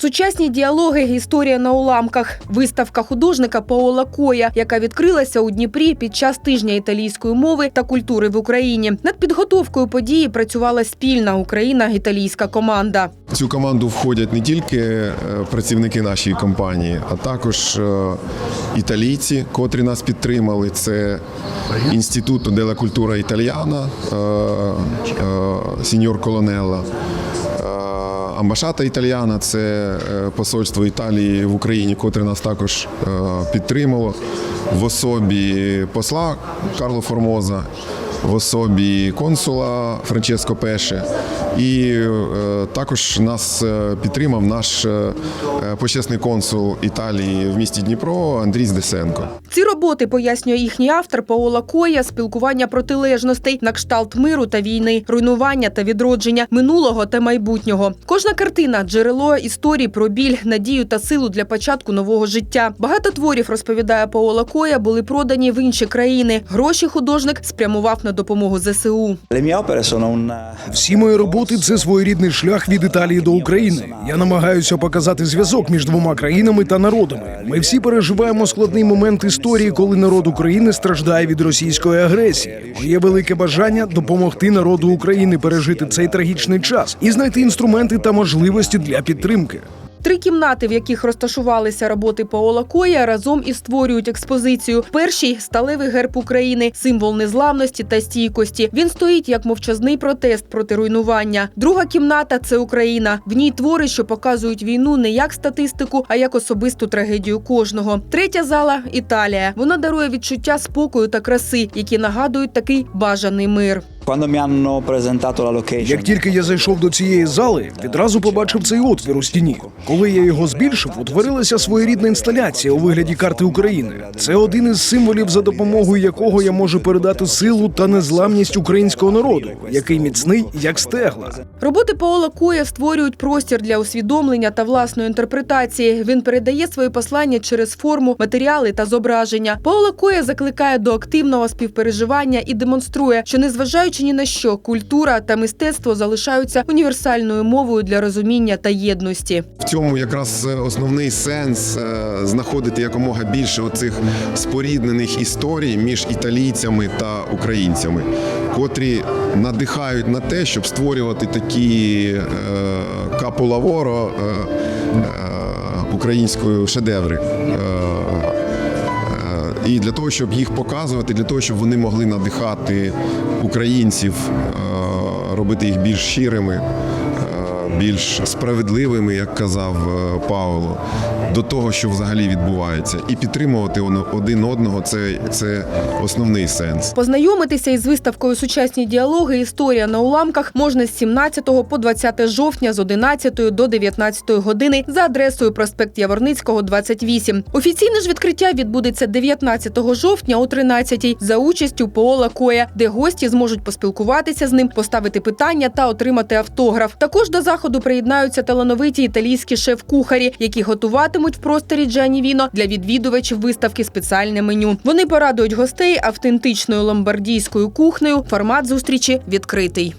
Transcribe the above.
Сучасні діалоги Історія на уламках. Виставка художника Паола Коя, яка відкрилася у Дніпрі під час тижня італійської мови та культури в Україні. Над підготовкою події працювала спільна Україна-італійська команда. В цю команду входять не тільки е, працівники нашої компанії, а також е, італійці, котрі нас підтримали. Це інститут Дела Культура Італіана, е, сіньор Колонелла. Амбашата Італіана це е, посольство Італії в Україні, котре нас також е, підтримало в особі посла Карло Формоза, в особі консула Франческо Пеше. І е, також нас е, підтримав наш е, почесний консул Італії в місті Дніпро Андрій Здесенко. Ці роботи пояснює їхній автор Паола Коя, спілкування протилежностей на кшталт миру та війни, руйнування та відродження минулого та майбутнього. Кожна картина джерело історії про біль, надію та силу для початку нового життя. Багато творів розповідає Паола Коя, були продані в інші країни. Гроші художник спрямував на допомогу ЗСУ. Всі мої роботи це своєрідний шлях від Італії до України. Я намагаюся показати зв'язок між двома країнами та народами. Ми всі переживаємо складний момент історії, коли народ України страждає від російської агресії. Моє велике бажання допомогти народу України пережити цей трагічний час і знайти інструменти та можливості для підтримки. Три кімнати, в яких розташувалися роботи Паола Коя, разом і створюють експозицію. В першій сталевий герб України, символ незламності та стійкості. Він стоїть як мовчазний протест проти руйнування. Друга кімната це Україна. В ній твори, що показують війну не як статистику, а як особисту трагедію кожного. Третя зала Італія. Вона дарує відчуття спокою та краси, які нагадують такий бажаний мир. Як тільки я зайшов до цієї зали, відразу побачив цей отвір у стіні. Коли я його збільшив, утворилася своєрідна інсталяція у вигляді карти України. Це один із символів, за допомогою якого я можу передати силу та незламність українського народу, який міцний як стегла. Роботи Паола Коя створюють простір для усвідомлення та власної інтерпретації. Він передає свої послання через форму, матеріали та зображення. Паола Коя закликає до активного співпереживання і демонструє, що незважаючи ні на що, культура та мистецтво залишаються універсальною мовою для розуміння та єдності. В цьому якраз е, основний сенс е, знаходити якомога більше оцих споріднених історій між італійцями та українцями, котрі надихають на те, щоб створювати такі е, капулаворо е, е, українською шедеври. І для того, щоб їх показувати, для того, щоб вони могли надихати українців, е, робити їх більш щирими, більш справедливими, як казав е, Павло, до того, що взагалі відбувається, і підтримувати один одного це, це основний сенс. Познайомитися із виставкою Сучасні діалоги Історія на уламках можна з 17 по 20 жовтня з 11 до 19 години за адресою проспект Яворницького, 28. Офіційне ж відкриття відбудеться 19 жовтня о 13 за участю Поола Коя, де гості зможуть поспілкуватися з ним, поставити питання та отримати автограф. Також до заходу приєднаються талановиті італійські шеф-кухарі, які готуватимуть в просторі Джані Віно для відвідувачів виставки спеціальне меню. Вони порадують гостей автентичною ломбардійською кухнею. Формат зустрічі відкритий.